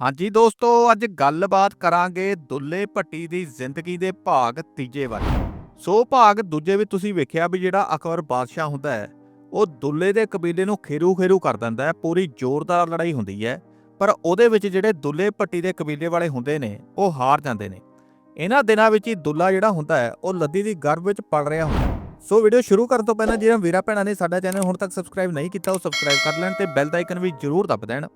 ਹਾਂਜੀ ਦੋਸਤੋ, ਅੱਜ ਗੱਲਬਾਤ ਕਰਾਂਗੇ ਦੁੱਲੇ ਭੱਟੀ ਦੀ ਜ਼ਿੰਦਗੀ ਦੇ ਭਾਗ ਤੀਜੇ ਬਾਰੇ ਸੋ ਭਾਗ ਦੂਜੇ ਵਿੱਚ ਤੁਸੀਂ ਵੇਖਿਆ ਵੀ ਜਿਹੜਾ ਅਕਬਰ ਬਾਦਸ਼ਾਹ ਹੁੰਦਾ ਹੈ, ਉਹ ਦੁੱਲੇ ਦੇ ਕਬੀਲੇ ਨੂੰ ਖੇਰੂ ਖੇਰੂ ਕਰ ਦਿੰਦਾ ਹੈ, ਪੂਰੀ ਜ਼ੋਰਦਾਰ ਲੜਾਈ ਹੁੰਦੀ ਹੈ, ਪਰ ਉਹਦੇ ਵਿੱਚ ਜਿਹੜੇ ਦੁੱਲੇ ਭੱਟੀ ਦੇ ਕਬੀਲੇ ਵਾਲੇ ਹੁੰਦੇ ਨੇ, ਉਹ ਹਾਰ ਜਾਂਦੇ ਨੇ। ਇਹਨਾਂ ਦਿਨਾਂ ਵਿੱਚ ਹੀ ਦੁੱਲਾ ਜਿਹੜਾ ਹੁੰਦਾ ਹੈ, ਉਹ ਲੱਦੀ ਦੀ ਗਰਭ ਵਿੱਚ ਪੜ ਰਿਹਾ ਹੁੰਦਾ ਸੋ ਵੀਡੀਓ ਸ਼ੁਰੂ ਕਰਨ ਤੋਂ ਪਹਿਲਾਂ ਜਿਹੜਾ ਵੀਰਾ ਭੈਣਾਂ ਨੇ ਸਾਡਾ ਚੈਨਲ ਹੁਣ ਤੱਕ ਸਬਸਕ੍ਰਾਈਬ ਨਹੀਂ ਕੀਤਾ, ਉਹ ਸਬਸਕ੍ਰਾਈਬ ਕਰ ਲੈਣ ਤੇ ਬੈਲ ਦਾ ਆਈਕਨ ਵੀ ਜ਼ਰੂਰ ਦਬ ਦੇਣ।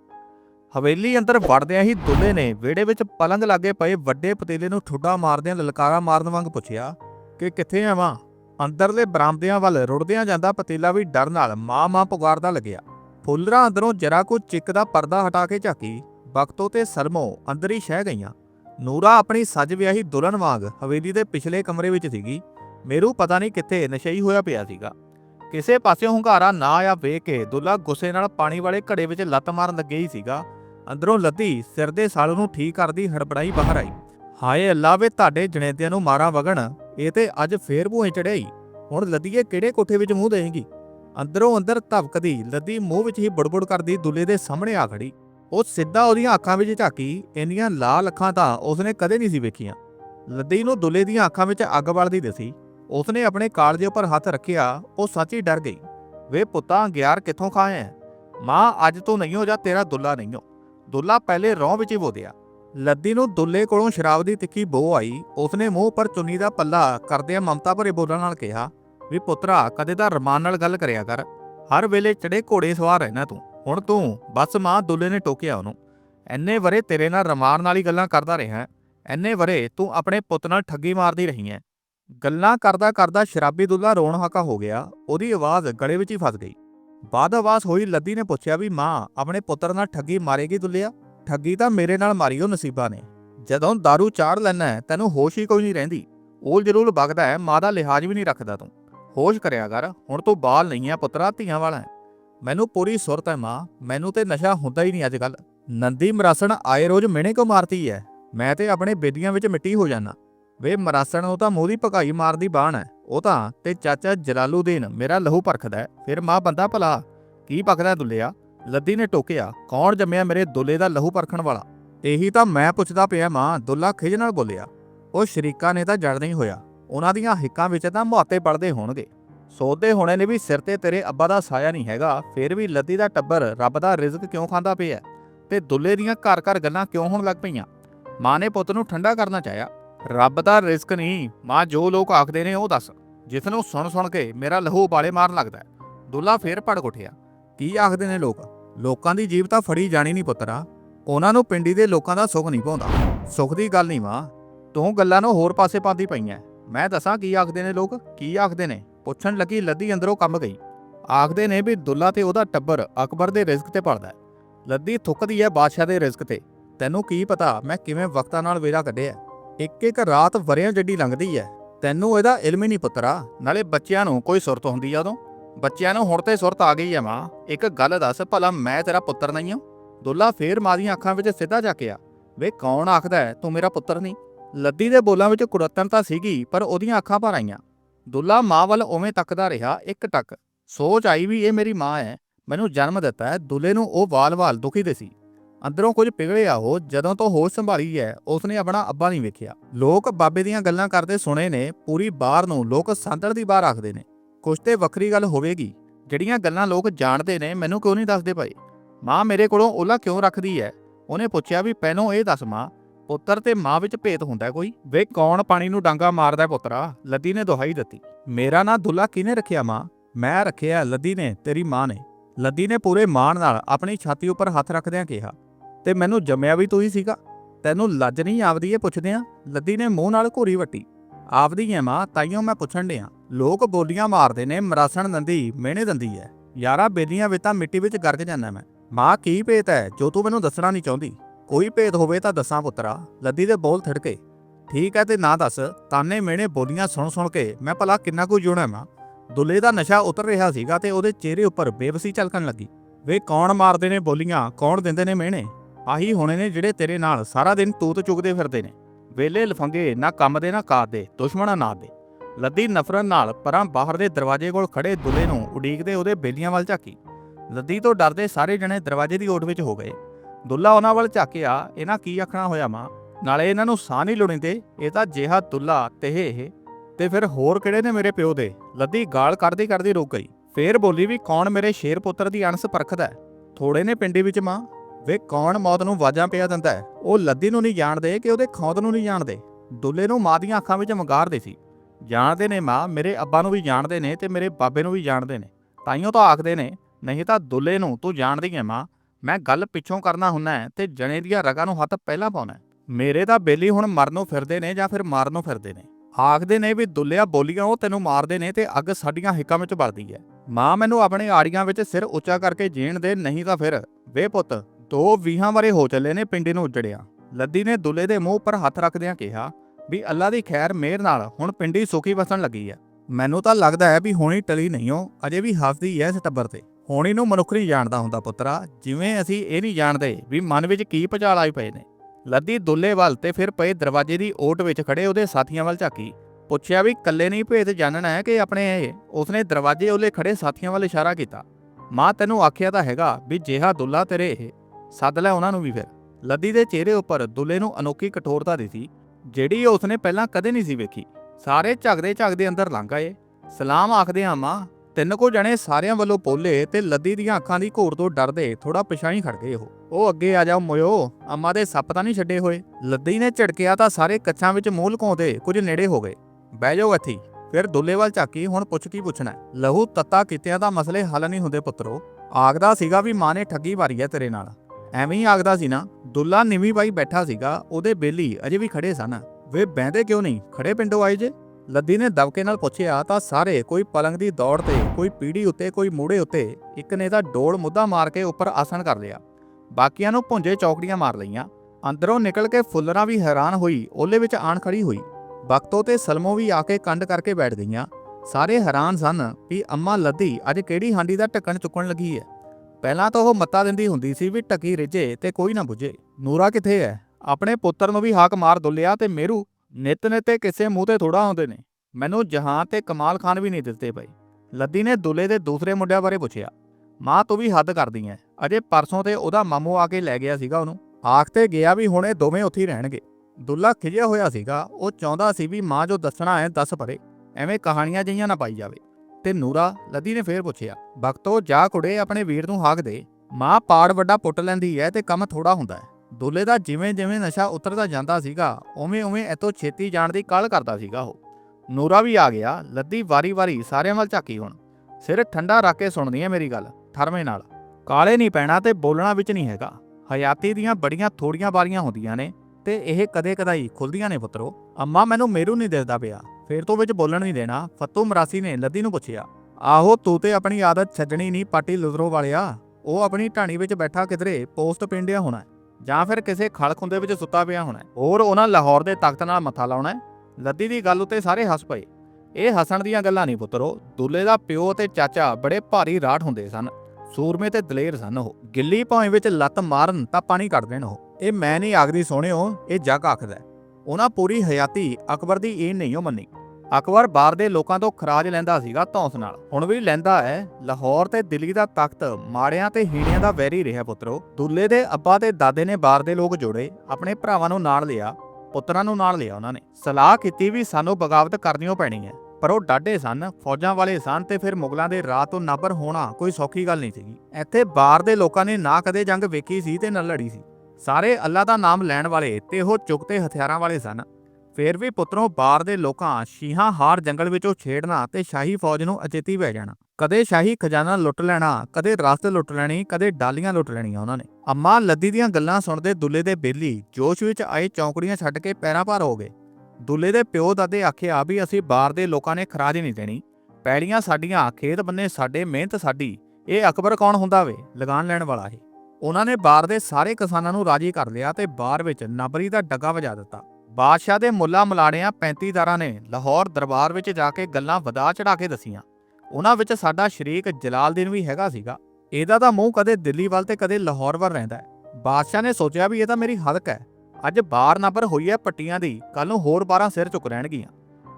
ਹਵੇਲੀ ਅੰਦਰ ਵੜਦਿਆਂ ਹੀ ਦੁੱਲੇ ਨੇ ਵਿਹੜੇ ਵਿੱਚ ਪਲੰਗ ਲਾਗੇ ਪਏ ਵੱਡੇ ਪਤੀਲੇ ਨੂੰ ਠੁੱਡਾ ਮਾਰਦਿਆਂ ਲਲਕਾਰਾ ਮਾਰਨ ਵਾਂਗ ਪੁੱਛਿਆ ਕਿ ਕਿੱਥੇ ਆਵਾਂ ਅੰਦਰਲੇ ਬਰਾਮਦਿਆਂ ਵੱਲ ਰੁੜਦਿਆਂ ਜਾਂਦਾ ਪਤੀਲਾ ਵੀ ਡਰ ਨਾਲ ਮਾਂ ਮਾਂ ਪੁਕਾਰਦਾ ਲੱਗਿਆ। ਫੁੱਲਰਾਂ ਅੰਦਰੋਂ ਜਰਾ ਕੁ ਚਿੱਕ ਦਾ ਪਰਦਾ ਹਟਾ ਕੇ ਝਾਕੀ ਬਖਤੋ ਤੇ ਸਰਮੋ ਅੰਦਰ ਹੀ ਸ਼ਹਿ ਗਈਆਂ। ਨੂਰਾ ਆਪਣੀ ਸੱਜ ਵਿਆਹੀ ਦੁਲਹਨ ਵਾਂਗ ਹਵੇਲੀ ਦੇ ਪਿਛਲੇ ਕਮਰੇ ਵਿੱਚ ਸੀਗੀ। ਮੇਰੂ ਪਤਾ ਨਹੀਂ ਕਿੱਥੇ ਨਸ਼ਈ ਹੋਇਆ ਪਿਆ ਸੀਗਾ। ਕਿਸੇ ਪਾਸਿਓਂ ਹੁੰਗਾਰਾ ਨਾ ਆਇਆ ਵੇਖ ਕੇ ਦੁੱਲਾ ਗੁੱਸੇ ਨਾਲ ਪਾਣੀ ਵਾਲੇ ਘੜੇ ਵਿੱਚ ਲੱਤ ਮਾਰਨ ਲੱਗੇ ਹੀ ਸੀਗਾ। ਅੰਦਰੋਂ ਲੱਦੀ ਸਿਰ ਦੇ ਸਾਲ ਨੂੰ ਠੀਕ ਕਰਦੀ ਹੜਬੜਾਈ ਬਾਹਰ ਆਈ। ਹਾਏ ਅੱਲਾ ਵੇ ਤੁਹਾਡੇ ਜਣੇਦਿਆਂ ਨੂੰ ਮਾਰਾਂ ਵਗਣ, ਇਹ ਤੇ ਅੱਜ ਫੇਰ ਭੂਏ ਚੜਿਆਈ ਹੁਣ ਲੱਦੀਏ ਕਿਹੜੇ ਕੋਠੇ ਵਿੱਚ ਮੂੰਹ ਦੇਂਗੀ ਅੰਦਰੋਂ ਅੰਦਰ ਧਵਕਦੀ ਲੱਦੀ ਮੂੰਹ ਵਿੱਚ ਹੀ ਬੁੜਬੁੜ ਕਰਦੀ ਦੁੱਲੇ ਦੇ ਸਾਹਮਣੇ ਆ ਖੜੀ। ਉਹ ਸਿੱਧਾ ਉਹਦੀਆਂ ਅੱਖਾਂ ਵਿੱਚ ਝਾਕੀ, ਇੰਨੀਆਂ ਲਾਲ ਅੱਖਾਂ ਤਾਂ ਉਸਨੇ ਕਦੇ ਨਹੀਂ ਸੀ ਵੇਖੀਆਂ। ਲੱਦੀ ਨੂੰ ਦੁੱਲੇ ਦੀਆਂ ਅੱਖਾਂ ਵਿੱਚ ਅੱਗ ਬਲਦੀ ਦਿਸੀ। ਉਸਨੇ ਆਪਣੇ ਕਾਲਜੇ ਉੱਪਰ ਹੱਥ ਰੱਖਿਆ, ਉਹ ਸੱਚੀ ਡਰ ਗਈ। ਵੇ ਪੁੱਤਾਂ ਗਿਆਰ ਕਿੱਥੋਂ ਖਾਏ ਹੈ ਮਾਂ, ਅੱਜ ਤੂੰ ਨਹੀਂ ਹੋ ਜਾ, ਤੇਰਾ ਦੁੱਲਾ ਨਹੀਂ ਹੋ। ਦੁੱਲਾ ਪਹਿਲੇ ਰੌਂ ਵਿੱਚ ਹੀ ਬੋਦਿਆ। ਲੱਦੀ ਨੂੰ ਦੁੱਲੇ ਕੋਲੋਂ ਸ਼ਰਾਬ ਦੀ ਤਿੱਖੀ ਬੋ ਆਈ। ਉਸਨੇ ਮੂੰਹ ਪਰ ਚੁੰਨੀ ਦਾ ਪੱਲਾ ਕਰਦਿਆਂ ਮਮਤਾ ਭਰੇ ਬੋਲਾਂ ਨਾਲ ਕਿਹਾ, ਵੀ ਪੁੱਤਰਾ, ਕਦੇ ਤਾਂ ਰਮਾਨ ਨਾਲ ਗੱਲ ਕਰਿਆ ਕਰ। ਹਰ ਵੇਲੇ ਚੜੇ ਘੋੜੇ ਸਵਾਰ ਰਹਿਣਾ ਤੂੰ। ਹੁਣ ਤੂੰ, ਬਸ ਮਾਂ, ਦੁੱਲੇ ਨੇ ਟੋਕਿਆ ਉਹਨੂੰ। ਐਨੇ ਵਰੇ ਤੇਰੇ ਨਾਲ ਰਮਾਨ ਨਾਲ ਹੀ ਗੱਲਾਂ ਕਰਦਾ ਰਿਹਾ। ਐਨੇ ਵਰੇ ਤੂੰ ਆਪਣੇ ਪੁੱਤ ਨਾਲ ਠੱਗੀ ਮਾਰਦੀ ਰਹੀ ਹੈ ਗੱਲਾਂ ਕਰਦਾ ਕਰਦਾ ਸ਼ਰਾਬੀ ਦੁੱਲਾ ਰੋਣ ਹਾਕਾ ਹੋ ਗਿਆ। ਉਹਦੀ ਆਵਾਜ਼ ਗਲੇ ਵਿੱਚ ਹੀ ਫਸ ਗਈ। ਬਾਅਦ ਆਵਾਜ਼ ਹੋਈ ਲੱਦੀ ਨੇ ਪੁੱਛਿਆ ਵੀ ਮਾਂ, ਆਪਣੇ ਪੁੱਤਰ ਨਾਲ ਠੱਗੀ ਮਾਰੇਗੀ ਦੁੱਲਿਆ? ਠੱਗੀ ਤਾਂ ਮੇਰੇ ਨਾਲ ਮਾਰੀਓ ਨਸੀਬਾ ਨੇ। ਜਦੋਂ दारू ਚਾੜ ਲੈਣਾ ਤੈਨੂੰ ਹੋਸ਼ ਹੀ ਕੋਈ ਨਹੀਂ ਰਹਿੰਦੀ। ਉਹ ਜ਼ਰੂਰ ਵਗਦਾ ਹੈ, ਮਾਂ ਦਾ ਲਿਹਾਜ਼ ਵੀ ਨਹੀਂ ਰੱਖਦਾ ਤੂੰ। ਹੋਸ਼ ਕਰਿਆ ਕਰ, ਹੁਣ ਤੂੰ ਬਾਲ ਨਹੀਂ ਆ ਪੁੱਤਰਾ, ਧੀਆਂ ਵਾਲਾ ਹੈ। ਮੈਨੂੰ ਪੂਰੀ ਸੁਰਤ ਹੈ ਮਾਂ, ਮੈਨੂੰ ਤੇ ਨਸ਼ਾ ਹੁੰਦਾ ਹੀ ਨਹੀਂ ਅੱਜ ਕੱਲ ਨੰਦੀ ਮਰਾਸਣ ਆਏ ਰੋਜ਼ ਮਿਹਣੇ ਕੋ ਮਾਰਤੀ ਹੈ? ਮੈਂ ਤੇ ਆਪਣੇ ਬੇਦੀਆਂ ਵਿੱਚ ਮਿੱਟੀ ਹੋ ਜਾਣਾ ਵੇ ਮਰਾਸਣ, ਉਹ ਤਾਂ ਮੂੰਹ ਦੀ ਭਕਾਈ ਮਾਰਦੀ ਬਾਣ ਹੈ। ਉਹ ਤਾਂ, ਤੇ ਚਾਚਾ ਜਲਾਲੂਦੀਨ ਮੇਰਾ ਲਹੂ ਪਰਖਦਾ ਫਿਰ ਮਾਂ ਬੰਦਾ ਭਲਾ, ਕੀ ਪਖਦਾ ਦੁੱਲਿਆ? ਲੱਦੀ ਨੇ ਟੋਕਿਆ, ਕੌਣ ਜੰਮਿਆ ਮੇਰੇ ਦੁੱਲੇ ਦਾ ਲਹੂ ਪਰਖਣ ਵਾਲਾ? ਇਹੀ ਤਾਂ ਮੈਂ ਪੁੱਛਦਾ ਪਿਆ ਮਾਂ, ਦੁੱਲਾ ਖਿਜ ਨਾਲ ਬੋਲਿਆ। ਉਹ ਸ਼ਰੀਕਾ ਨੇ ਤਾਂ ਜੜ ਨਹੀਂ ਹੋਇਆ। ਉਹਨਾਂ ਦੀਆਂ ਹਿੱਕਾਂ ਵਿੱਚ ਤਾਂ ਮੁਹਾਤੇ ਪੜਦੇ ਹੋਣਗੇ। ਸੋਧਦੇ ਹੋਣੇ ਨੇ ਵੀ ਸਿਰ ਤੇ ਤੇਰੇ ਅੱਬਾ ਦਾ ਸਾਇਆ ਨਹੀਂ ਹੈਗਾ, ਫਿਰ ਵੀ ਲੱਦੀ ਦਾ ਟੱਬਰ ਰੱਬ ਦਾ ਰਿਜ਼ਕ ਕਿਉਂ ਖਾਂਦਾ ਪਿਆ ਤੇ ਦੁੱਲੇ ਦੀਆਂ ਘਰ ਘਰ ਗੱਲਾਂ ਕਿਉਂ ਹੋਣ ਲੱਗ ਪਈਆਂ? ਮਾਂ ਨੇ ਪੁੱਤ ਨੂੰ ਠੰਡਾ ਕਰਨਾ ਚਾਹਿਆ। ਰੱਬ ਦਾ ਰਿਸਕ ਨਹੀਂ। ਮਾਂ, ਜੋ ਲੋਕ ਆਖਦੇ ਨੇ ਉਹ ਦੱਸ। ਜਿਸ ਨੂੰ ਸੁਣ ਸੁਣ ਕੇ ਮੇਰਾ ਲਹੂ ਬਾਲੇ ਮਾਰਨ ਲੱਗਦਾ ਦੁੱਲਾ ਫੇਰ ਪੜ ਉੱਠਿਆ ਕੀ ਆਖਦੇ ਨੇ ਲੋਕ? ਲੋਕਾਂ ਦੀ ਜੀਬ ਤਾਂ ਫੜੀ ਜਾਣੀ ਨਹੀਂ ਪੁੱਤਰਾ। ਉਹਨਾਂ ਨੂੰ ਪਿੰਡੀ ਦੇ ਲੋਕਾਂ ਦਾ ਸੁੱਖ ਨਹੀਂ ਪਾਉਂਦਾ। ਸੁੱਖ ਦੀ ਗੱਲ ਨਹੀਂ ਮਾਂ। ਤੂੰ ਗੱਲਾਂ ਨੂੰ ਹੋਰ ਪਾਸੇ ਪਾਉਂਦੀ ਪਈਆਂ ਮੈਂ ਦੱਸਾਂ ਕੀ ਆਖਦੇ ਨੇ ਲੋਕ? ਕੀ ਆਖਦੇ ਨੇ? ਪੁੱਛਣ ਲੱਗੀ ਲੱਦੀ ਅੰਦਰੋਂ ਕੰਮ ਗਈ। ਆਖਦੇ ਨੇ ਵੀ ਦੁੱਲਾ ਤੇ ਉਹਦਾ ਟੱਬਰ ਅਕਬਰ ਦੇ ਰਿਜ਼ਕ ਤੇ ਪੜਦਾ ਹੈ। ਲੱਦੀ ਥੁੱਕਦੀ ਹੈ ਬਾਦਸ਼ਾਹ ਦੇ ਰਿਜ਼ਕ ਤੇ। ਤੈਨੂੰ ਕੀ ਪਤਾ ਮੈਂ ਕਿਵੇਂ ਵਕਤਾਂ ਨਾਲ ਵੇਰਾ ਕੱਢਿਆ ਇੱਕ ਇੱਕ ਰਾਤ ਵਰਿਆਂ ਜੱਡੀ ਲੰਘਦੀ ਹੈ ਤੈਨੂੰ ਇਹਦਾ ਇਲਮ ਹੀ ਨਹੀਂ ਪੁੱਤਰਾ। ਨਾਲੇ ਬੱਚਿਆਂ ਨੂੰ ਕੋਈ ਸੁਰਤ ਹੁੰਦੀ ਆ ਉਦੋਂ? ਬੱਚਿਆਂ ਨੂੰ ਹੁਣ ਤੇ ਸੁਰਤ ਆ ਗਈ ਹੈ ਮਾਂ। ਇੱਕ ਗੱਲ ਦੱਸ, ਭਲਾ ਮੈਂ ਤੇਰਾ ਪੁੱਤਰ ਨਹੀਂ ਹਾਂ ਦੁੱਲਾ ਫੇਰ ਮਾਂ ਦੀਆਂ ਅੱਖਾਂ ਵਿੱਚ ਸਿੱਧਾ ਝਾਕਿਆ ਵੇ ਕੌਣ ਆਖਦਾ ਤੂੰ ਮੇਰਾ ਪੁੱਤਰ ਨਹੀਂ? ਲੱਦੀ ਦੇ ਬੋਲਾਂ ਵਿੱਚ ਕੁੜੱਤਨ ਤਾਂ ਸੀਗੀ, ਪਰ ਉਹਦੀਆਂ ਅੱਖਾਂ ਭਰ ਆਈਆਂ। ਦੁੱਲਾ ਮਾਂ ਵੱਲ ਉਵੇਂ ਤੱਕਦਾ ਰਿਹਾ, ਇੱਕ ਟੱਕ। ਸੋਚ ਆਈ ਵੀ ਇਹ ਮੇਰੀ ਮਾਂ ਹੈ ਮੈਨੂੰ ਜਨਮ ਦਿੱਤਾ ਹੈ ਦੁੱਲੇ ਨੂੰ ਉਹ ਵਾਲ-ਵਾਲ ਦੁਖੀ ਦੇ ਸੀ। ਅੰਦਰੋਂ ਕੁਝ ਪਿਘਲਿਆ ਉਹ, ਜਦੋਂ ਤੋਂ ਹੋਸ਼ ਸੰਭਾਲੀ ਹੈ, ਉਸਨੇ ਆਪਣਾ ਅੱਬਾ ਨਹੀਂ ਵੇਖਿਆ। ਲੋਕ ਬਾਬੇ ਦੀਆਂ ਗੱਲਾਂ ਕਰਦੇ ਸੁਣੇ ਨੇ, ਪੂਰੀ ਬਾਹਰ ਨੂੰ ਲੋਕ ਸੰਦੜ ਦੀ ਬਾਹਰ ਆਖਦੇ ਨੇ। ਕੁਛ ਤੇ ਵੱਖਰੀ ਗੱਲ ਹੋਵੇਗੀ। ਜਿਹੜੀਆਂ ਗੱਲਾਂ ਲੋਕ ਜਾਣਦੇ ਨੇ, ਮੈਨੂੰ ਕਿਉਂ ਨਹੀਂ ਦੱਸਦੇ ਭਾਈ? ਮਾਂ ਮੇਰੇ ਕੋਲੋਂ ਓਲਾ ਕਿਉਂ ਰੱਖਦੀ ਹੈ? ਉਹਨੇ ਪੁੱਛਿਆ ਵੀ ਪਹਿਲੋਂ ਇਹ ਦੱਸ ਮਾਂ, ਪੁੱਤਰ ਤੇ ਮਾਂ ਵਿੱਚ ਭੇਤ ਹੁੰਦਾ ਕੋਈ? ਵੇ ਕੌਣ ਪਾਣੀ ਨੂੰ ਡਾਂਗਾ ਮਾਰਦਾ ਹੈ ਪੁੱਤਰਾ? ਲੱਦੀ ਨੇ ਦੁਹਾਈ ਦਿੱਤੀ। ਮੇਰਾ ਨਾਂ ਦੁੱਲਾ ਕਿਹਨੇ ਰੱਖਿਆ ਮਾਂ? ਮੈਂ ਰੱਖਿਆ ਲੱਦੀ ਨੇ, ਤੇਰੀ ਮਾਂ ਨੇ। ਲੱਦੀ ਨੇ ਪੂਰੇ ਮਾਣ ਨਾਲ ਆਪਣੀ ਛਾਤੀ ਉੱਪਰ ਹੱਥ ਰੱਖਦਿਆਂ ਕਿਹਾ ਤੇ ਮੈਨੂੰ ਜੰਮਿਆ ਵੀ ਤੂੰ ਹੀ ਸੀਗਾ। ਤੈਨੂੰ ਲੱਜ ਨਹੀਂ ਆਪਦੀ ਇਹ ਪੁੱਛਦੇ ਆ ਲੱਦੀ ਨੇ ਮੂੰਹ ਨਾਲ ਘੋਰੀ ਵੱਟੀ। ਆਪਦੀ ਐ ਮਾਂ, ਤਾਈਓ ਮੈਂ ਪੁੱਛਣ ਡਿਆ, ਲੋਕ ਬੋਲੀਆਂ ਮਾਰਦੇ ਨੇ, ਮਰਾਸਣ ਦੰਦੀ ਮਿਹਣੇ ਦੰਦੀ ਐ। ਯਾਰਾ ਬੇਲੀਆਂ ਵਿੱਚ ਤਾਂ ਮਿੱਟੀ ਵਿੱਚ ਗਰਕ ਜਾਂਦਾ ਮੈਂ। ਮਾਂ, ਕੀ ਭੇਤ ਹੈ ਜੋ ਤੂੰ ਮੈਨੂੰ ਦੱਸਣਾ ਨਹੀਂ ਚਾਹੁੰਦੀ? ਕੋਈ ਭੇਤ ਹੋਵੇ ਤਾਂ ਦੱਸਾਂ ਪੁੱਤਰਾ, ਲੱਦੀ ਦੇ ਬੋਲ ਥੜਕੇ। ਠੀਕ ਹੈ ਤੇ ਨਾ ਦੱਸ, ਤਾਨੇ ਮਿਹਣੇ ਬੋਲੀਆਂ ਸੁਣ ਸੁਣ ਕੇ ਮੈਂ ਭਲਾ ਕਿੰਨਾ ਕੁ ਜੁਣਾ ਮਾਂ ਦੁੱਲੇ ਦਾ ਨਸ਼ਾ ਉਤਰ ਰਿਹਾ ਸੀਗਾ ਤੇ ਉਹਦੇ ਚਿਹਰੇ ਉੱਪਰ ਬੇਵਸੀ ਝਲਕਣ ਲੱਗੀ। ਵੇ ਕੌਣ ਮਾਰਦੇ ਨੇ ਬੋਲੀਆਂ, ਕੌਣ ਦਿੰਦੇ ਨੇ ਮਿਹਣੇ? ਆਹੀ ਹੋਣੇ ਨੇ ਜਿਹੜੇ ਤੇਰੇ ਨਾਲ ਸਾਰਾ ਦਿਨ ਤੂਤ ਚੁਗਦੇ ਫਿਰਦੇ ਨੇ। ਵੇਲੇ ਲਫੰਗੇ ਨਾ ਕੰਮ ਦੇ ਨਾ ਕਾਤ ਦੇ, ਦੁਸ਼ਮਣਾ ਨਾ ਦੇ। ਲੱਦੀ ਨਫ਼ਰਤ ਨਾਲ ਪਰਾਂ ਬਾਹਰ ਦੇ ਦਰਵਾਜ਼ੇ ਕੋਲ ਖੜੇ ਦੁੱਲੇ ਨੂੰ ਉਡੀਕਦੇ ਉਹਦੇ ਬੇਲੀਆਂ ਵੱਲ ਝਾਕੀ। ਲੱਦੀ ਤੋਂ ਡਰਦੇ ਸਾਰੇ ਜਣੇ ਦਰਵਾਜ਼ੇ ਦੀ ਓਟ ਵਿੱਚ ਹੋ ਗਏ। ਦੁੱਲਾ ਉਹਨਾਂ ਵੱਲ ਝਾਕਿਆ, ਇਹਨਾਂ ਕੀ ਆਖਣਾ ਹੋਇਆ ਮਾਂ? ਨਾਲੇ ਇਹਨਾਂ ਨੂੰ ਸਾਹ ਨਹੀਂ ਲੋੜੀਂਦੇ, ਇਹ ਤਾਂ ਜਿਹਾ ਦੁੱਲਾ, ਤੇਹੇ, ਇਹ। ਤੇ ਫਿਰ ਹੋਰ ਕਿਹੜੇ ਨੇ ਮੇਰੇ ਪਿਓ ਦੇ? ਲੱਦੀ ਗਾਲ ਕਰਦੀ ਕਰਦੀ ਰੁਕ ਗਈ। ਫੇਰ ਬੋਲੀ ਵੀ ਕੌਣ ਮੇਰੇ ਸ਼ੇਰ ਪੁੱਤਰ ਦੀ ਅਣਸ ਪਰਖਦਾ ਹੈ? ਥੋੜੇ ਨੇ ਪਿੰਡੀ ਵਿੱਚ ਮਾਂ? ਵੇ ਕੌਣ ਮੌਤ ਨੂੰ ਵਾਜਾਂ ਪਿਆ ਦਿੰਦਾ ਹੈ? ਉਹ ਲੱਦੀ ਨੂੰ ਨਹੀਂ ਜਾਣਦੇ ਕਿ ਉਹਦੇ ਖੌਤ ਨੂੰ ਨਹੀਂ ਜਾਣਦੇ। ਦੁੱਲੇ ਨੂੰ ਮਾਂ ਦੀਆਂ ਅੱਖਾਂ ਵਿੱਚ ਮਗਾਰਦੇ ਸੀ। ਜਾਣਦੇ ਨੇ ਮਾਂ, ਮੇਰੇ ਅੱਬਾ ਨੂੰ ਵੀ ਜਾਣਦੇ ਨੇ ਤੇ ਮੇਰੇ ਬਾਬੇ ਨੂੰ ਵੀ ਜਾਣਦੇ ਨੇ। ਤਾਈਓ ਤਾਂ ਆਖਦੇ ਨੇ, ਨਹੀਂ ਤਾਂ ਦੁੱਲੇ ਨੂੰ ਤੂੰ ਜਾਣਦੀ ਹੈ ਮਾਂ। ਮੈਂ ਗੱਲ ਪਿੱਛੋਂ ਕਰਨਾ ਹੁੰਨਾ ਹੈ ਤੇ ਜਣੇ ਦੀਆਂ ਰਗਾਂ ਨੂੰ ਹੱਥ ਪਹਿਲਾਂ ਪਾਉਣਾ ਮੇਰੇ ਤਾਂ ਬੇਲੀ ਹੁਣ ਮਰਨੋਂ ਫਿਰਦੇ ਨੇ ਜਾਂ ਫਿਰ ਮਾਰਨੋਂ ਫਿਰਦੇ ਨੇ। ਆਖਦੇ ਨੇ ਵੀ ਦੁੱਲਿਆ ਬੋਲੀਆਂ ਉਹ ਤੈਨੂੰ ਮਾਰਦੇ ਨੇ ਤੇ ਅੱਗ ਸਾਡੀਆਂ ਹਿੱਕਾਂ ਵਿੱਚ ਬਲਦੀ ਹੈ। ਮਾਂ ਮੈਨੂੰ ਆਪਣੇ ਆੜੀਆਂ ਵਿੱਚ ਸਿਰ ਉੱਚਾ ਕਰਕੇ ਜੀਣ ਦੇ ਨਹੀਂ ਤਾਂ ਫਿਰ। ਵੇ ਪੁੱਤ ਦੋ ਵੀਹਾਂ ਵਾਰੇ ਹੋ ਚੱਲੇ ਨੇ ਪਿੰਡੇ ਨੂੰ ਉਜੜਿਆ। ਲੱਦੀ ਨੇ ਦੁੱਲੇ ਦੇ ਮੂੰਹ ਉੱਪਰ ਹੱਥ ਰੱਖਦਿਆਂ ਕਿਹਾ, ਵੀ ਅੱਲਾ ਦੀ ਖੈਰ ਮਿਹਰ ਨਾਲ ਹੁਣ ਪਿੰਡੀ ਸੁਖੀ ਵਸਣ ਲੱਗੀ ਹੈ ਮੈਨੂੰ ਤਾਂ ਲੱਗਦਾ ਹੈ ਵੀ ਹੋਣੀ ਟਲੀ ਨਹੀਂ ਹੋ ਅਜੇ ਵੀ ਹੱਸਦੀ ਹੈ ਇਸ ਟੱਬਰ ਤੇ। ਹੋਣੀ ਨੂੰ ਮਨੁੱਖ ਨਹੀਂ ਜਾਣਦਾ ਹੁੰਦਾ ਪੁੱਤਰਾ, ਜਿਵੇਂ ਅਸੀਂ ਇਹ ਨਹੀਂ ਜਾਣਦੇ ਵੀ ਮਨ ਵਿੱਚ ਕੀ ਭਚਾਲ ਆਈ ਪਏ ਨੇ। ਲੱਦੀ ਦੁੱਲੇ ਵੱਲ ਤੇ ਫਿਰ ਪਏ ਦਰਵਾਜ਼ੇ ਦੀ ਓਟ ਵਿੱਚ ਖੜੇ ਉਹਦੇ ਸਾਥੀਆਂ ਵੱਲ ਝਾਕੀ, ਪੁੱਛਿਆ ਵੀ ਕੱਲੇ ਨਹੀਂ ਭੇਤ ਜਾਣਨਾ ਹੈ ਕਿ ਆਪਣੇ ਉਸਨੇ ਦਰਵਾਜ਼ੇ ਉਹਲੇ ਖੜੇ ਸਾਥੀਆਂ ਵੱਲ ਇਸ਼ਾਰਾ ਕੀਤਾ। ਮਾਂ, ਤੈਨੂੰ ਆਖਿਆ ਤਾਂ ਹੈਗਾ ਵੀ ਜਿਹਾ ਦੁੱਲਾ ਤੇਰੇ ਇਹ ਸੱਦ ਲੈ ਉਹਨਾਂ ਨੂੰ ਵੀ ਫਿਰ। ਲੱਦੀ ਦੇ ਚਿਹਰੇ ਉੱਪਰ ਦੁੱਲੇ ਨੂੰ ਅਨੋਖੀ ਕਠੋਰਤਾ ਦਿੱਤੀ, ਜਿਹੜੀ ਉਸਨੇ ਪਹਿਲਾਂ ਕਦੇ ਨਹੀਂ ਸੀ ਵੇਖੀ। ਸਾਰੇ ਝਗਦੇ ਝਗਦੇ ਅੰਦਰ ਲੰਘ ਆਏ। ਸਲਾਮ ਆਖਦੇ ਆ ਮਾਂ, ਤਿੰਨ ਕੋ ਜਣੇ ਸਾਰਿਆਂ ਵੱਲੋਂ ਪੋਲੇ ਤੇ ਲੱਦੀ ਦੀਆਂ ਅੱਖਾਂ ਦੀ ਘੋਰ ਤੋਂ ਡਰਦੇ ਥੋੜਾ ਪਿਛਾਈ ਖੜ ਗਏ ਉਹ। ਉਹ ਅੱਗੇ ਆ ਜਾਓ ਮੋਇਓ, ਅੰਮਾ ਦੇ ਸੱਪ ਤਾਂ ਨਹੀਂ ਛੱਡੇ ਹੋਏ। ਲੱਦੀ ਨੇ ਝਟਕਿਆ ਤਾਂ ਸਾਰੇ ਕੱਛਾਂ ਵਿੱਚ ਮੂੰਹ ਲੁਕਾਉਂਦੇ ਕੁਝ ਨੇੜੇ ਹੋ ਗਏ। ਬਹਿ ਜਾਓ ਇੱਥੇ। ਫਿਰ ਦੁੱਲੇ ਵੱਲ ਝਾਕੀ, ਹੁਣ ਪੁੱਛ ਕੀ ਪੁੱਛਣਾ। ਲਹੂ ਤੱਤਾ ਕੀਤਿਆਂ ਦਾ ਮਸਲੇ ਹੱਲ ਨਹੀਂ ਹੁੰਦੇ ਪੁੱਤਰੋ। ਆਖਦਾ ਸੀਗਾ ਵੀ ਮਾਂ ਨੇ ਠੱਗੀ ਮਾਰੀ ਹੈ ਤੇਰੇ ਨਾਲ। ਐਵੇਂ ਹੀ ਆਖਦਾ ਸੀ ਨਾ, ਦੁੱਲਾ ਨਿਵੀਂ ਬਾਈ ਬੈਠਾ ਸੀਗਾ, ਉਹਦੇ ਬੇਲੀ ਅਜੇ ਵੀ ਖੜੇ ਸਨ। ਵੇ ਬਹਿੰਦੇ ਕਿਉਂ ਨਹੀਂ? ਖੜੇ ਪਿੰਡੋਂ ਆਏ ਜੇ? ਲੱਦੀ ਨੇ ਦਬਕੇ ਨਾਲ ਪੁੱਛਿਆ, ਤਾਂ ਸਾਰੇ ਕੋਈ ਪਲੰਗ ਦੀ ਦੌੜ ਤੇ, ਕੋਈ ਪੀੜੀ ਉੱਤੇ, ਕੋਈ ਮੂੜੇ ਉੱਤੇ, ਇੱਕ ਨੇ ਤਾਂ ਡੋਲ ਮੁੱਦਾ ਮਾਰ ਕੇ ਉੱਪਰ ਆਸਣ ਕਰ ਲਿਆ। ਬਾਕੀਆਂ ਨੂੰ ਭੁੰਜੇ ਚੌਕੜੀਆਂ ਮਾਰ ਲਈਆਂ। ਅੰਦਰੋਂ ਨਿਕਲ ਕੇ ਫੁੱਲਰਾਂ ਵੀ ਹੈਰਾਨ ਹੋਈ ਉਹਲੇ ਵਿੱਚ ਆਣ ਖੜੀ ਹੋਈ। ਬਖਤੋ ਤੇ ਸਲਮੋ ਵੀ ਆ ਕੇ ਕੰਡ ਕਰਕੇ ਬੈਠ ਗਈਆਂ। ਸਾਰੇ ਹੈਰਾਨ ਸਨ ਕਿ ਅੰਮਾ ਲੱਦੀ ਅੱਜ ਕਿਹੜੀ ਹਾਂਡੀ ਦਾ ਢੱਕਣ ਚੁੱਕਣ ਲੱਗੀ ਹੈ ਪਹਿਲਾਂ ਤਾਂ ਉਹ ਮੱਤਾ ਦਿੰਦੀ ਹੁੰਦੀ ਸੀ ਵੀ ਟਕੀ ਰਿਜੇ ਤੇ ਕੋਈ ਨਾ ਬੁਝੇ। ਨੂਰਾ ਕਿੱਥੇ ਹੈ? ਆਪਣੇ ਪੁੱਤਰ ਨੂੰ ਵੀ ਹਾਕ ਮਾਰ ਦੁੱਲਿਆ ਤੇ ਮੇਰੂ ਨਿਤ ਨਿਤੇ ਕਿਸੇ ਮੂੰਹ ਤੇ ਥੋੜਾ ਆਉਂਦੇ ਨੇ। ਮੈਨੂੰ ਜਹਾਂ ਤੇ ਕਮਾਲ ਖਾਨ ਵੀ ਨਹੀਂ ਦਿੱਤੇ ਪਏ। ਲੱਦੀ ਨੇ ਦੁੱਲੇ ਦੇ ਦੂਸਰੇ ਮੁੰਡਿਆਂ ਬਾਰੇ ਪੁੱਛਿਆ। ਮਾਂ ਤੂੰ ਵੀ ਹੱਦ ਕਰਦੀ ਐ। ਅਜੇ ਪਰਸੋਂ ਤੇ ਉਹਦਾ ਮਾਮੂ ਆ ਕੇ ਲੈ ਗਿਆ ਸੀਗਾ ਉਹਨੂੰ। ਆਖ ਤੇ ਗਿਆ ਵੀ ਹੁਣ ਇਹ ਦੋਵੇਂ ਉੱਥੇ ਹੀ ਰਹਿਣਗੇ। ਦੁੱਲਾ ਖਿਜਿਆ ਹੋਇਆ ਸੀਗਾ। ਉਹ ਚਾਹੁੰਦਾ ਸੀ ਵੀ ਮਾਂ ਜੋ ਦੱਸਣਾ ਹੈ ਦੱਸ ਪਰੇ। ਐਵੇਂ ਕਹਾਣੀਆਂ ਜਿਹੀਆਂ ਨਾ ਪਾਈ ਜਾਵੇ। ਤੇ ਨੂਰਾ ਲੱਦੀ ਨੇ ਫੇਰ ਪੁੱਛਿਆ ਬਖਤੋ ਜਾ ਕੁੜੇ, ਆਪਣੇ ਵੀਰ ਨੂੰ ਹਾਕ ਦੇ। ਮਾਂ ਪਾੜ ਵੱਡਾ ਪੁੱਟ ਲੈਂਦੀ ਹੈ ਤੇ ਕੰਮ ਥੋੜਾ ਹੁੰਦਾ ਹੈ ਦੁੱਲੇ ਦਾ ਜਿਵੇਂ ਜਿਵੇਂ ਨਸ਼ਾ ਉਤਰਦਾ ਜਾਂਦਾ ਸੀਗਾ, ਉਵੇਂ ਉਵੇਂ ਐਤੋਂ ਛੇਤੀ ਜਾਣ ਦੀ ਕਾਹਲ ਕਰਦਾ ਸੀਗਾ ਉਹ। ਨੂਰਾ ਵੀ ਆ ਗਿਆ, ਲੱਦੀ ਵਾਰੀ-ਵਾਰੀ ਸਾਰਿਆਂ ਵੱਲ ਝਾਕੀ ਹੁਣ। ਸਿਰ ਠੰਡਾ ਰੱਖ ਕੇ ਸੁਣਦੀ ਹੈ ਮੇਰੀ ਗੱਲ ਠਰਮੇ ਨਾਲ। ਕਾਲੇ ਨਹੀਂ ਪੈਣਾ ਤੇ ਬੋਲਣਾ ਵਿੱਚ ਨਹੀਂ ਹੈਗਾ। ਹਯਾਤੀ ਦੀਆਂ ਬੜੀਆਂ ਥੋੜੀਆਂ ਵਾਰੀਆਂ ਹੁੰਦੀਆਂ ਨੇ ਤੇ ਇਹ ਕਦੇ ਕਦਾਈ ਖੁੱਲਦੀਆਂ ਨੇ ਪੁੱਤਰੋ। ਅੰਮਾ ਮੈਨੂੰ ਮੇਰੂ ਨਹੀਂ ਦਿਸਦਾ ਪਿਆ। ਫੇਰ ਤੋਂ ਵਿੱਚ ਬੋਲਣ ਨਹੀਂ ਦੇਣਾ। ਫੱਤੂ ਮਰਾਸੀ ਨੇ ਲੱਦੀ ਨੂੰ ਪੁੱਛਿਆ, ਆਹੋ, ਤੂੰ ਤੇ ਆਪਣੀ ਆਦਤ ਛੱਡਣੀ ਨਹੀਂ, ਪਾਟੀ ਲੁਦਰੋ ਵਾਲਿਆ। ਉਹ ਆਪਣੀ ਢਾਣੀ ਵਿੱਚ ਬੈਠਾ ਕਿਧਰੇ ਪੋਸਟ ਪਿੰਡਿਆ ਹੋਣਾ ਜਾਂ ਫਿਰ ਕਿਸੇ ਖਲ ਖੁੰਦੇ ਵਿੱਚ ਸੁੱਤਾ ਪਿਆ ਹੋਣਾ ਹੋਰ ਉਹਨਾਂ ਲਾਹੌਰ ਦੇ ਤਖਤ ਨਾਲ ਮੱਥਾ ਲਾਉਣਾ ਲੱਦੀ ਦੀ ਗੱਲ ਉੱਤੇ ਸਾਰੇ ਹੱਸ ਪਏ। ਇਹ ਹੱਸਣ ਦੀਆਂ ਗੱਲਾਂ ਨਹੀਂ ਪੁੱਤਰੋ। ਦੁੱਲੇ ਦਾ ਪਿਓ ਤੇ ਚਾਚਾ ਬੜੇ ਭਾਰੀ ਰਾਠ ਹੁੰਦੇ ਸਨ। ਸੂਰਮੇ ਤੇ ਦਲੇਰ ਸਨ ਉਹ। ਗਿੱਲੀ ਭਾਵੇਂ ਵਿੱਚ ਲੱਤ ਮਾਰਨ ਤਾਂ ਪਾਣੀ ਕੱਢ ਦੇਣ ਉਹ। ਇਹ ਮੈਂ ਨਹੀਂ ਆਖਦੀ, ਸੋਹਣਿਓ, ਇਹ ਜੱਗ ਆਖਦਾ ਉਹਨਾਂ ਪੂਰੀ ਹਯਾਤੀ ਅਕਬਰ ਦੀ ਇਹ ਨਹੀਂ ਉਹ ਮੰਨੀ। ਅਕਬਰ ਬਾਹਰ ਦੇ ਲੋਕਾਂ ਤੋਂ ਖਰਾਜ ਲੈਂਦਾ ਸੀਗਾ ਧੌਂਸ ਨਾਲ। ਹੁਣ ਵੀ ਲੈਂਦਾ ਹੈ। ਲਾਹੌਰ ਤੇ ਦਿੱਲੀ ਦਾ ਤਖਤ ਮਾੜਿਆਂ ਤੇ ਹੀਣਿਆਂ ਦਾ ਵੈਰੀ ਰਿਹਾ ਪੁੱਤਰੋ। ਦੁੱਲੇ ਦੇ ਅੱਬਾ ਤੇ ਦਾਦੇ ਨੇ ਬਾਹਰ ਦੇ ਲੋਕ ਜੋੜੇ, ਆਪਣੇ ਭਰਾਵਾਂ ਨੂੰ ਨਾਲ ਲਿਆ, ਪੁੱਤਰਾਂ ਨੂੰ ਨਾਲ ਲਿਆ ਉਹਨਾਂ ਨੇ। ਸਲਾਹ ਕੀਤੀ ਵੀ ਸਾਨੂੰ ਬਗਾਵਤ ਕਰਨੀਓ ਪੈਣੀ ਹੈ। ਪਰ ਉਹ ਡਾਢੇ ਸਨ, ਫੌਜਾਂ ਵਾਲੇ ਸਨ ਤੇ ਫਿਰ ਮੁਗਲਾਂ ਦੇ ਰਾਹ ਤੋਂ ਨਾਬਰ ਹੋਣਾ ਕੋਈ ਸੌਖੀ ਗੱਲ ਨਹੀਂ ਸੀਗੀ। ਇੱਥੇ ਬਾਹਰ ਦੇ ਲੋਕਾਂ ਨੇ ਨਾ ਕਦੇ ਜੰਗ ਵੇਖੀ ਸੀ ਤੇ ਨਾ ਲੜੀ ਸੀ। ਸਾਰੇ ਅੱਲਾ ਦਾ ਨਾਮ ਲੈਣ ਵਾਲੇ ਤੇ ਉਹ ਚੁਕਤੇ ਹਥਿਆਰਾਂ ਵਾਲੇ ਸਨ। ਫੇਰ ਵੀ ਪੁੱਤਰੋਂ ਬਾਹਰ ਦੇ ਲੋਕਾਂ ਸ਼ੀਹਾਂ ਹਾਰ ਜੰਗਲ ਵਿੱਚੋਂ ਛੇੜਨਾ ਤੇ ਸ਼ਾਹੀ ਫੌਜ ਨੂੰ ਅਚੇਤੀ ਪੈ ਜਾਣਾ। ਕਦੇ ਸ਼ਾਹੀ ਖਜ਼ਾਨਾ ਲੁੱਟ ਲੈਣਾ, ਕਦੇ ਰਸਤ ਲੁੱਟ ਲੈਣੀ, ਕਦੇ ਡਾਲੀਆਂ ਲੁੱਟ ਲੈਣੀਆਂ ਉਹਨਾਂ ਨੇ। ਅੰਮਾ ਲੱਦੀ ਦੀਆਂ ਗੱਲਾਂ ਸੁਣਦੇ ਦੁੱਲੇ ਦੇ ਬੇਲੀ ਜੋਸ਼ ਵਿੱਚ ਆਏ ਚੌਂਕੜੀਆਂ ਛੱਡ ਕੇ ਪੈਰਾਂ ਭਾਰ ਹੋ ਗਏ। ਦੁੱਲੇ ਦੇ ਪਿਓ ਦਾਦੇ ਆਖਿਆ ਵੀ ਅਸੀਂ ਬਾਹਰ ਦੇ ਲੋਕਾਂ ਨੇ ਖਰਾਜ ਨਹੀਂ ਦੇਣੀ। ਪੈੜੀਆਂ ਸਾਡੀਆਂ, ਖੇਤ ਬੰਨੇ ਸਾਡੇ, ਮਿਹਨਤ ਸਾਡੀ। ਇਹ ਅਕਬਰ ਕੌਣ ਹੁੰਦਾ ਵੇ? ਲਗਾਨ ਲੈਣ ਵਾਲਾ ਇਹ। ਉਹਨਾਂ ਨੇ ਬਾਹਰ ਦੇ ਸਾਰੇ ਕਿਸਾਨਾਂ ਨੂੰ ਰਾਜੀ ਕਰ ਲਿਆ ਤੇ ਬਾਹਰ ਵਿੱਚ ਨਬਰੀ ਦਾ ਡੱਗਾ ਵਜਾ ਦਿੱਤਾ। ਬਾਦਸ਼ਾਹ ਦੇ ਮੁੱਲਾ ਮਲਾੜਿਆਂ 35ਦਾਰਾਂ ਨੇ ਲਾਹੌਰ ਦਰਬਾਰ ਵਿੱਚ ਜਾ ਕੇ ਗੱਲਾਂ ਵਧਾ ਚੜਾ ਕੇ ਦਸੀਆਂ। ਉਹਨਾਂ ਵਿੱਚ ਸਾਡਾ ਸ਼ਰੀਕ ਜਲਾਲਦੀਨ ਵੀ ਹੈਗਾ ਸੀਗਾ। ਇਹਦਾ ਤਾਂ ਮੂੰਹ ਕਦੇ ਦਿੱਲੀ ਵੱਲ ਤੇ ਕਦੇ ਲਾਹੌਰ ਵੱਲ ਰਹਿੰਦਾ ਹੈ। ਬਾਦਸ਼ਾਹ ਨੇ ਸੋਚਿਆ ਵੀ ਇਹ ਤਾਂ ਮੇਰੀ ਹਲਕ ਹੈ। ਅੱਜ ਬਾਰ ਨੰਬਰ ਹੋਈ ਹੈ ਪੱਟੀਆਂ ਦੀ ਕੱਲ ਨੂੰ ਹੋਰ 12 ਸਿਰ ਚੁੱਕ ਰਹਿਣਗੀਆਂ।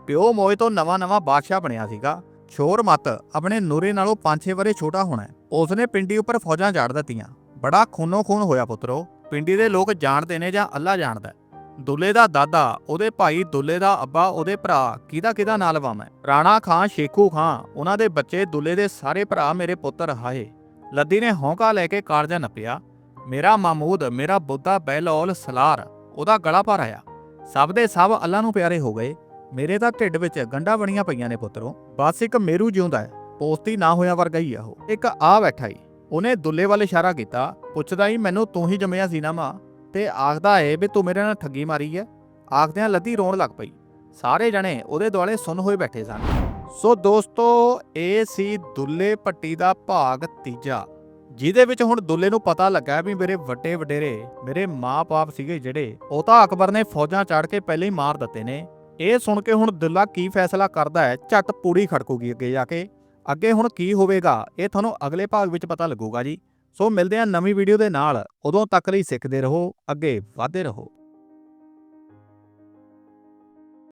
ਪਿਓ ਮੋਏ ਤੋਂ ਨਵਾਂ-ਨਵਾਂ ਬਾਦਸ਼ਾਹ ਬਣਿਆ ਸੀਗਾ। ਛੋਰ ਮਤ ਆਪਣੇ ਨੂਰੇ ਨਾਲੋਂ 5-6 ਵਰੇ ਛੋਟਾ ਹੋਣਾ ਉਸਨੇ ਪਿੰਡੀ ਉੱਪਰ ਫੌਜਾਂ ਝਾੜ ਦਿੱਤੀਆਂ। ਬੜਾ ਖੂਨੋ ਖੂਨ ਹੋਇਆ ਪੁੱਤਰੋ। ਪਿੰਡੀ ਦੇ ਲੋਕ ਜਾਣਦੇ ਨੇ ਜਾਂ ਅੱਲਾ ਜਾਣਦਾ ਦੁੱਲੇ ਦਾ ਦਾਦਾ, ਉਹਦੇ ਭਾਈ ਦੁੱਲੇ ਦਾ ਅੱਬਾ, ਉਹਦੇ ਭਰਾ, ਕਿਹਦਾ ਕਿਹਦਾ ਨਾਂ ਲਵਾਵਾਂ ਰਾਣਾ ਖਾਂ, ਸ਼ੇਖੂ ਖਾਂ, ਉਹਨਾਂ ਦੇ ਬੱਚੇ ਦੁੱਲੇ ਦੇ ਸਾਰੇ ਭਰਾ ਮੇਰੇ ਪੁੱਤਰ, ਹਾਏ। ਲੱਦੀ ਨੇ ਹੌਂਕਾ ਲੈ ਕੇ ਕਾਰਜਾ ਨੱਪਿਆ। ਮੇਰਾ ਮਾਮੂਦ, ਮੇਰਾ ਬੁੱਧਾ ਬਹਿਲੋਲ ਸਲਾਰ, ਉਹਦਾ ਗਲਾ ਭਰ ਆਇਆ। ਸਭ ਦੇ ਸਭ ਅੱਲਾ ਨੂੰ ਪਿਆਰੇ ਹੋ ਗਏ। ਮੇਰੇ ਤਾਂ ਢਿੱਡ ਵਿੱਚ ਗੰਡਾ ਬਣੀਆਂ ਪਈਆਂ ਨੇ ਪੁੱਤਰੋ। ਬਸ ਇੱਕ ਮੇਰੂ ਜਿਉਂਦਾ ਹੈ। ਪੋਸਤੀ ਨਾ ਹੋਇਆ ਵਰਗਾ ਹੀ ਆ ਉਹ। ਇੱਕ ਆ ਬੈਠਾ ਈ। ਉਹਨੇ ਦੁੱਲੇ ਵੱਲ ਇਸ਼ਾਰਾ ਕੀਤਾ। ਪੁੱਛਦਾ ਹੀ ਮੈਨੂੰ ਤੂੰ ਹੀ ਜੰਮਿਆ ਸੀ ਨਾ ਮਾਂ? ਤੇ ਆਖਦਾ ਏ ਵੀ ਤੂੰ ਮੇਰੇ ਨਾਲ ਠੱਗੀ ਮਾਰੀ ਐ। ਆਖਦਿਆਂ ਲੱਦੀ ਰੋਣ ਲੱਗ ਪਈ। ਸਾਰੇ ਜਣੇ ਉਹਦੇ ਦੁਆਲੇ ਸੁਣ ਹੋਏ ਬੈਠੇ ਸਨ। ਸੋ ਦੋਸਤੋ, ਇਹ ਸੀ ਦੁੱਲੇ ਪੱਟੀ ਦਾ ਭਾਗ ਤੀਜਾ, ਜਿਹਦੇ ਵਿੱਚ ਹੁਣ ਦੁੱਲੇ ਨੂੰ ਪਤਾ ਲੱਗਾ ਵੀ ਮੇਰੇ ਵੱਡੇ ਵਡੇਰੇ, ਮੇਰੇ ਮਾਂ-ਬਾਪ ਸੀਗੇ ਜਿਹੜੇ, ਉਹ ਤਾਂ ਅਕਬਰ ਨੇ ਫੌਜਾਂ ਚਾੜ ਕੇ ਪਹਿਲੇ ਹੀ ਮਾਰ ਦਿੱਤੇ ਨੇ। ਇਹ ਸੁਣ ਕੇ ਹੁਣ ਦੁੱਲਾ ਕੀ ਫੈਸਲਾ ਕਰਦਾ ਹੈ, ਝੱਟ ਪੂਰੀ ਖੜਕੂਗੀ ਅੱਗੇ ਜਾ ਕੇ। ਅੱਗੇ ਹੁਣ ਕੀ ਹੋਵੇਗਾ, ਇਹ ਤੁਹਾਨੂੰ ਅਗਲੇ ਭਾਗ ਵਿੱਚ ਪਤਾ ਲੱਗੂਗਾ ਜੀ। ਸੋ ਮਿਲਦੇ ਹਾਂ ਨਵੀਂ ਵੀਡੀਓ ਦੇ ਨਾਲ। ਉਦੋਂ ਤੱਕ ਲਈ ਸਿੱਖਦੇ ਰਹੋ, ਅੱਗੇ ਵਧਦੇ ਰਹੋ।